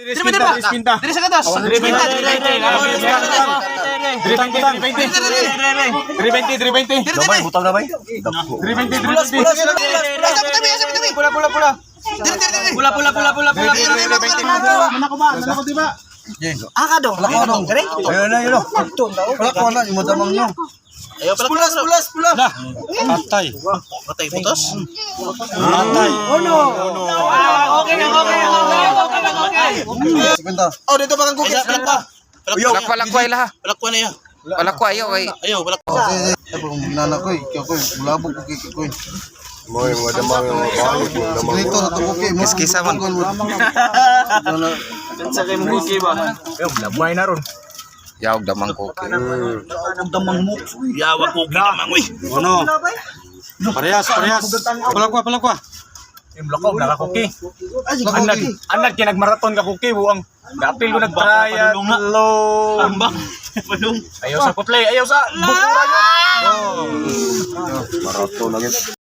Diri ba? Diri sa gatos. Diri ba? Diri ba? Diri ba? Diri ba? Damay, butang damay. Pulas, pulas, pulas, pulas. Tabi, tabi, tabi, tabi. Pula, pula, pula. Pula, pula, pula, pula, pula. Ah, kadong. Wala ko dong. Ayun na, yun. Wala ko na, yung madamang nyo. Ayaw, pulas, pulas, pulas. Patay. Patay putos? Patay. Okay, okay, okay, okay, okay. Sekunta. Oh, dito pa kang cookies. Palak pa. Palak palak ko ila ha. Palak pa na yan. Palak ko ayo kay sige. Sabi kong ginana ko eh. Kaya ko eh. Bulabog ko kay ko eh. Mga mga damang yung bahay ko. Damang Sigrito na ito ko kay. Kiskisa man. Sa kayo mong cookie ba? yaw damang ko. Yawa cookie naman, uy. Ano? Parehas, parehas. Palakwa, palakwa. Loko, nakakuki. Anad, anad kaya nagmaraton ka kuki, buang. Dapil ko nagtraya, low. Ambang. Balong. Ayaw sa putlay, ayaw sa bukura yun. marato na yun.